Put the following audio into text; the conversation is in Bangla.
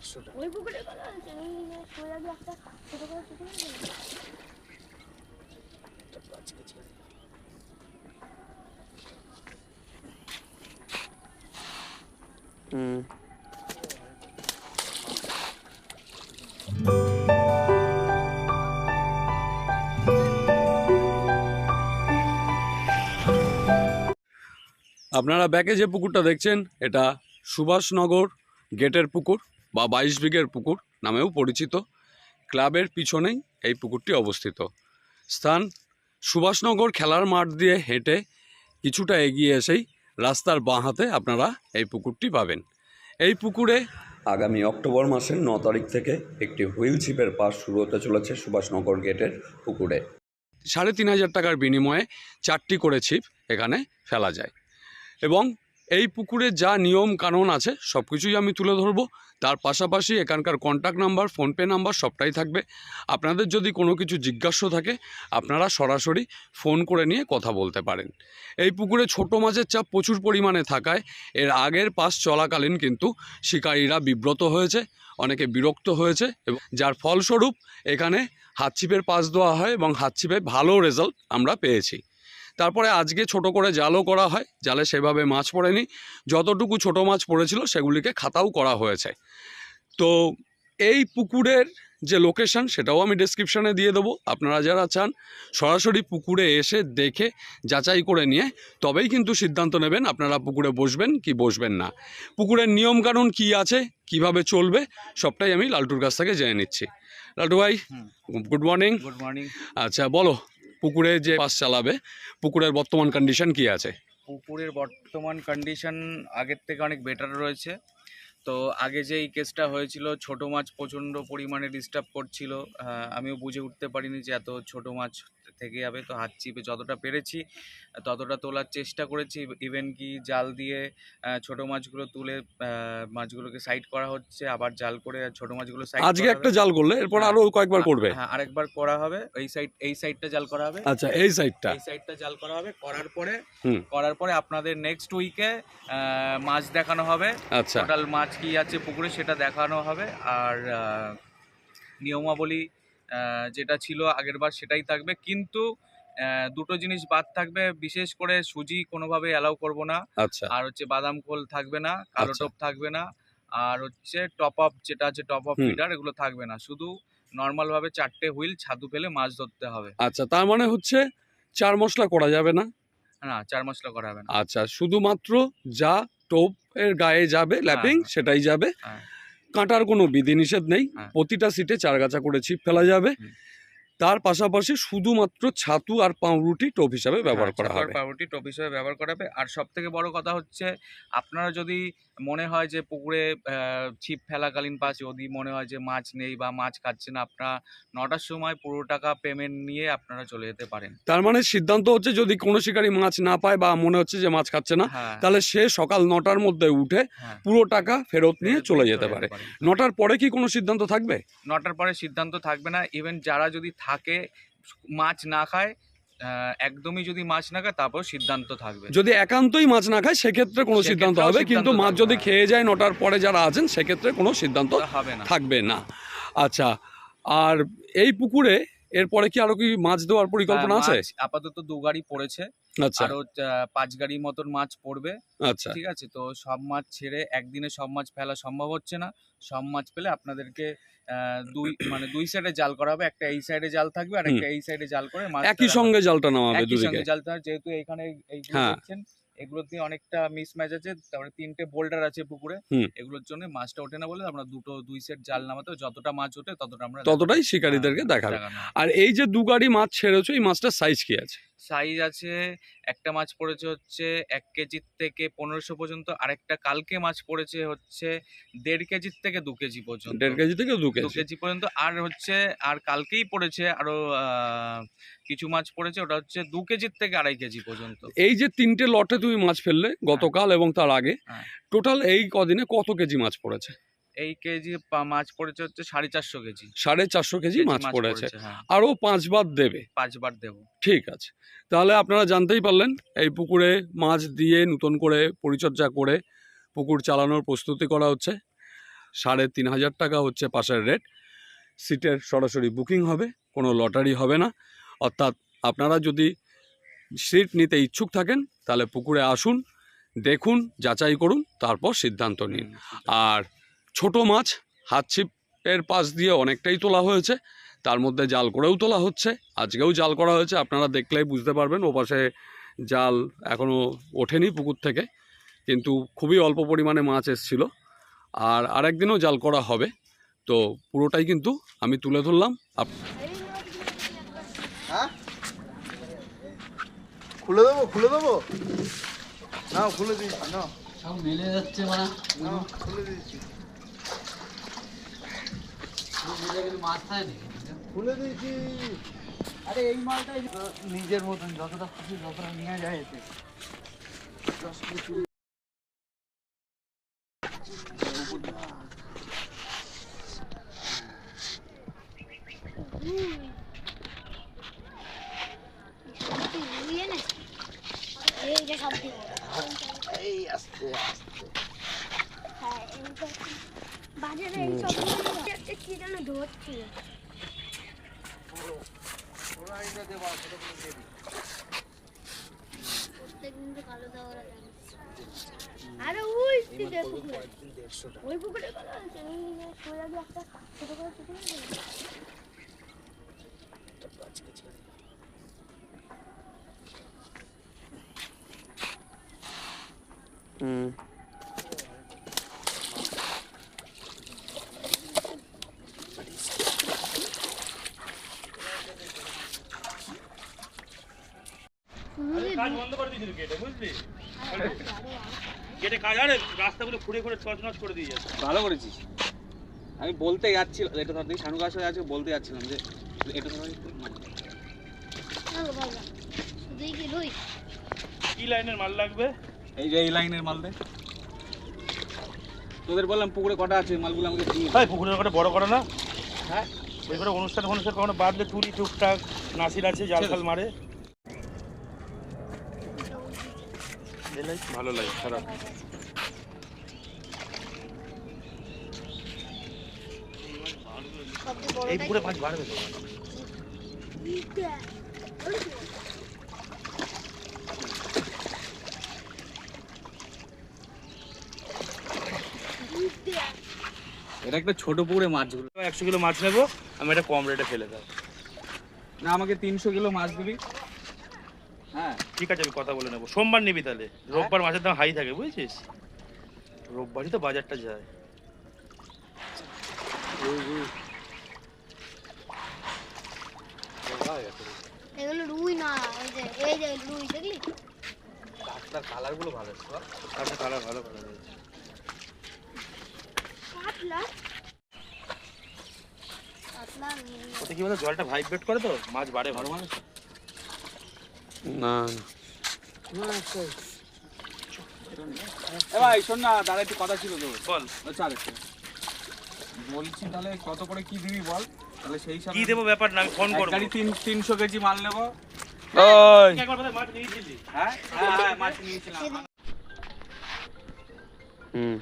টাকা ওই কথা একটা ছোট করে হুম। আপনারা ব্যাকে যে পুকুরটা দেখছেন এটা সুভাষনগর গেটের পুকুর। বা বাইশ বিঘের পুকুর নামেও পরিচিত। ক্লাবের পিছনেই এই পুকুরটি অবস্থিত। স্থান সুভাষনগর খেলার মাঠ দিয়ে হেঁটে কিছুটা এগিয়ে এসেই রাস্তার বাঁ হাতে আপনারা এই পুকুরটি পাবেন। এই পুকুরে আগামী অক্টোবর মাসের ন তারিখ থেকে একটি হুইল ছিপের পাস শুরু হতে চলেছে সুভাষনগর গেটের পুকুরে। সাড়ে তিন হাজার টাকার বিনিময়ে চারটি করে ছিপ এখানে ফেলা যায় এবং এই পুকুরে যা নিয়ম কানুন আছে সব কিছুই আমি তুলে ধরবো। তার পাশাপাশি এখানকার কন্ট্যাক্ট নাম্বার ফোনপে নাম্বার সবটাই থাকবে। আপনাদের যদি কোনো কিছু জিজ্ঞাস্য থাকে, আপনারা সরাসরি ফোন করে নিয়ে কথা বলতে পারেন। এই পুকুরে ছোট মাছের চাপ প্রচুর পরিমাণে থাকায়, এর আগের পাস চলাকালীন কিন্তু শিকারীরা বিব্রত হয়েছে, অনেকে বিরক্ত হয়েছে এবং যার ফলস্বরূপ এখানে হাতছিপের পাস দেওয়া হয় এবং হাতছিপে ভালো রেজাল্ট আমরা পেয়েছি। তারপরে আজকে ছোট করে জালও করা হয় জালে সেভাবে মাছ পড়েনি। যতটুকু ছোট মাছ পড়েছিল সেগুলিকে খাতাও করা হয়েছে। তো এই পুকুরের যে লোকেশন সেটাও আমি ডেসক্রিপশনে দিয়ে দেবো। আপনারা যারা চান সরাসরি পুকুরে এসে দেখে যাচাই করে নিয়ে তবেই কিন্তু সিদ্ধান্ত নেবেন আপনারা পুকুরে বসবেন কি বসবেন না। পুকুরের নিয়মকানুন কি আছে কীভাবে চলবে সবটাই আমি লালটুর কাছ থেকে জেনে নিচ্ছি। লালটু ভাই গুড মর্নিং গুড মর্নিং আচ্ছা বলো। পুকুরে যে পাস চালাবে পুকুরের বর্তমান কন্ডিশন কি আছে? পুকুরের বর্তমান কন্ডিশন আগের থেকে অনেক বেটার রয়েছে। তো আগে যে এই কেসটা হয়েছিল ছোট মাছ প্রচণ্ড পরিমাণে ডিস্টার্ব করছিল। আমিও বুঝে উঠতে পারিনি যে এত ছোট মাছ থেকে যাবে তো হাত চিপে যতটা পেরেছি ততটা তোলার চেষ্টা করেছি। ইভেন কি জাল দিয়ে ছোট মাছগুলো তুলে মাছগুলোকে সাইড করা হচ্ছে আবার জাল করে ছোট মাছগুলো সাইড আজকে একটা জাল করলে এরপর আরও কয়েকবার করবে? হ্যাঁ আরেকবার করা হবে। এই সাইড এই সাইডটা জাল করা হবে। আচ্ছা এই সাইডটা? এই সাইডটা জাল করা হবে। করার পরে। করার পরে আপনাদের নেক্সট উইকে মাছ দেখানো হবে। আচ্ছা। টোটাল মাছ কি আছে পুকুরে সেটা দেখানো হবে। আর নিয়মাবলী যেটা ছিল আগেরবার সেটাই থাকবে। কিন্তু দুটো জিনিস বাদ থাকবে। বিশেষ করে সুজি কোনোভাবে অ্যালাউ করব না। আচ্ছা। আর হচ্ছে বাদাম খোল থাকবে না কালো আচ্ছা। টপ থাকবে না। আর হচ্ছে টপ আপ যেটা আছে টপ আপ। ফিডার এগুলো থাকবে না। শুধু নর্মাল ভাবে চারটে হুইল ছাদু ফেলে মাছ ধরতে হবে। আচ্ছা তার মানে হচ্ছে চার মশলা করা যাবে না? না চার মশলা করা হবে না। আচ্ছা শুধুমাত্র যা টোপ এর গায়ে যাবে ল্যাপিং হ্যাঁ। সেটাই যাবে। হ্যাঁ। কাঁটার কোনো বিধিনিষেধ নেই হ্যাঁ। প্রতিটা সিটে চারগাছা করে ছিপ ফেলা যাবে। তার পাশাপাশি শুধুমাত্র ছাতু আর পাউরুটি টোপ হিসাবে ব্যবহার হ্যাঁ, করা হবে। পাউরুটি টপ হিসেবে ব্যবহার করা হবে। আর সব থেকে বড় কথা হচ্ছে আপনারা যদি মনে হয় যে পুকুরে ছিপ ফেলাকালীন পাশ যদি মনে হয় যে মাছ নেই বা মাছ খাচ্ছে না আপনারা নটার সময় পুরো টাকা পেমেন্ট নিয়ে আপনারা চলে যেতে পারেন। তার মানে সিদ্ধান্ত হচ্ছে যদি কোনো শিকারী মাছ না পায় বা মনে হচ্ছে যে মাছ খাচ্ছে না হ্যাঁ। তাহলে সে সকাল নটার মধ্যে উঠে হ্যাঁ। পুরো টাকা ফেরত নিয়ে চলে যেতে পারে। নটার পরে কি কোনো সিদ্ধান্ত থাকবে? নটার পরে সিদ্ধান্ত থাকবে না। ইভেন যারা যদি থাকে মাছ না খায় একদমই যদি মাছ না খায় তারপর সিদ্ধান্ত থাকবে। যদি একান্তই মাছ না খায় সেক্ষেত্রে কোনো সিদ্ধান্ত হবে। কিন্তু মাছ যদি হ্যাঁ। খেয়ে যায় নটার পরে যারা আছেন সেক্ষেত্রে কোনো সিদ্ধান্ত হবে না। থাকবে না। আচ্ছা আর এই পুকুরে এরপরে কি আরও কি মাছ দেওয়ার পরিকল্পনা আছে? আপাতত দু গাড়ি পড়েছে। আচ্ছা। আরও পাঁচ গাড়ি মতন মাছ পড়বে। আচ্ছা। ঠিক আছে তো সব মাছ ছেড়ে একদিনে সব মাছ ফেলা সম্ভব হচ্ছে না। সব মাছ পেলে আপনাদেরকে দুই মানে দুই সাইডে জাল করা হবে একটা এই সাইডে জাল থাকবে আর একটা এই সাইডে জাল করে মাছ একই সঙ্গে জালটা হবে একই সঙ্গে জাল থাকবে যেহেতু এখানে এইগুলো হ্যাঁ। দেখছেন এগুলোতে অনেকটা মিসম্যাচ আছে তারপরে তিনটে বোল্ডার আছে পুকুরে এগুলোর জন্য মাছটা ওঠে না বলে আমরা দুটো দুই সেট জাল নামাতে যতটা মাছ ওঠে ততটা আমরা ততটাই শিকারীদেরকে দেখাবে। আর এই যে দু গাড়ি মাছ ছেড়েছো এই মাছটার সাইজ কি আছে? সাইজ আছে একটা মাছ পড়েছে হচ্ছে এক কেজির থেকে পনেরোশো পর্যন্ত আরেকটা কালকে মাছ পড়েছে হচ্ছে দেড় কেজির থেকে দু কেজি পর্যন্ত। দেড় কেজি থেকে দু কেজি। কেজি পর্যন্ত আর হচ্ছে আর কালকেই পড়েছে আরও কিছু মাছ পড়েছে ওটা হচ্ছে দু কেজির থেকে আড়াই কেজি পর্যন্ত। এই যে তিনটে লটে তুমি মাছ ফেললে গতকাল এবং তার আগে হ্যাঁ। টোটাল এই কদিনে কত কেজি মাছ পড়েছে? এই কেজি মাছ পড়েছে হচ্ছে সাড়ে চারশো কেজি। সাড়ে চারশো কেজি মাছ পড়েছে। হ্যাঁ। আরও পাঁচবার দেবে। পাঁচবার দেবো। ঠিক আছে। তাহলে আপনারা জানতেই পারলেন এই পুকুরে মাছ দিয়ে নতুন করে পরিচর্যা করে পুকুর চালানোর প্রস্তুতি করা হচ্ছে। সাড়ে তিন হাজার টাকা হচ্ছে পাশের রেট। সিটের সরাসরি বুকিং হবে কোনো লটারি হবে না। অর্থাৎ আপনারা যদি সিট নিতে ইচ্ছুক থাকেন তাহলে পুকুরে আসুন দেখুন যাচাই করুন তারপর সিদ্ধান্ত নিন। আর ছোট মাছ হাতছিপের পাশ দিয়ে অনেকটাই তোলা হয়েছে। তার মধ্যে জাল করেও তোলা হচ্ছে। আজকেও জাল করা হয়েছে আপনারা দেখলেই বুঝতে পারবেন। ওপাশে জাল এখনও ওঠেনি পুকুর থেকে কিন্তু খুবই অল্প পরিমাণে মাছ এসছিল। আর আরেকদিনও জাল করা হবে। তো পুরোটাই কিন্তু আমি তুলে ধরলাম। আপ- হ্যাঁ? খুলে দেবো খুলে দেবো? না খুলে দিয়েছি না সব মিলে যাচ্ছে না খুলে দিয়েছি মিলে গেলে মাছ খায় নাকি খুলে দিয়েছি। আরে এই মালটাই নিজের মতন যতটা খুশি যতটা নিয়ে যায় এতে। এই আস্তে আস্তে। হ্যাঁ বাজারে এই সব কি যেন দাওয়ারা আরে ওই দিকে পুকুরে। ওই পুকুরে কালো আছে সোজা দিয়ে একটা ছোট করে পুকুর আছে না? শুনুন কাজ বন্ধ করে দিয়েছিল গেটে বুঝলি? গেটে কাজ আরে রাস্তাগুলো খুঁড়ে খুঁড়ে তছনছ করে দিয়ে যাচ্ছে। ভালো করেছিস। আমি বলতে যাচ্ছিলাম এটা ধর দেখি শানু গাছ হয়ে আছে বলতে যাচ্ছিলাম যে এটা ধর কি লাইনের মাল লাগবে? এই যে এই লাইনের মাল দে। তোদের বললাম পুকুরে কটা আছে মালগুলো আমাকে দিয়ে ভাই পুকুরের ওখানে বড় করে না? হ্যাঁ? করে অনুষ্ঠান অনুষ্ঠান কখনো বাদলে তুলি টুকটাক নাসির আছে জাল ফাল মারে। ভালো লাগে খারাপ। এই পুকুরে মাছ বাড়বে তো। এটা একটা ছোট পুকুরে মাছগুলো। একশো কিলো মাছ নেব আমি এটা কম রেটে ফেলে দেবো। না আমাকে তিনশো কিলো মাছ দিবি। হ্যাঁ। ঠিক আছে আমি কথা বলে নেব। সোমবার নিবি তাহলে। রোববার মাছের দাম হাই থাকে বুঝেছিস? রোববারই তো বাজারটা যায়। এগুলো রুই না ওই যে এই যে রুই দেখলি? তার কালারগুলো ভালো কালার ভালো ওতে কি বলতো জলটা ভাইব্রেট করে তো? মাছ বাড়ে ভালো মানুষ না। এ ভাই শোন না দাদা একটু কথা ছিল তো বল। আচ্ছা আরেকটা বলছি তাহলে কত করে কি দিবি বল? তাহলে সেই হিসাবে কি দেবো ব্যাপার না আমি ফোন করব। গাড়ি তিন তিনশো কেজি মাল নেব। তুই একবার মাছ নিয়েছিলি হ্যাঁ? হ্যাঁ হ্যাঁ মাছ নিয়েছিলাম হুম।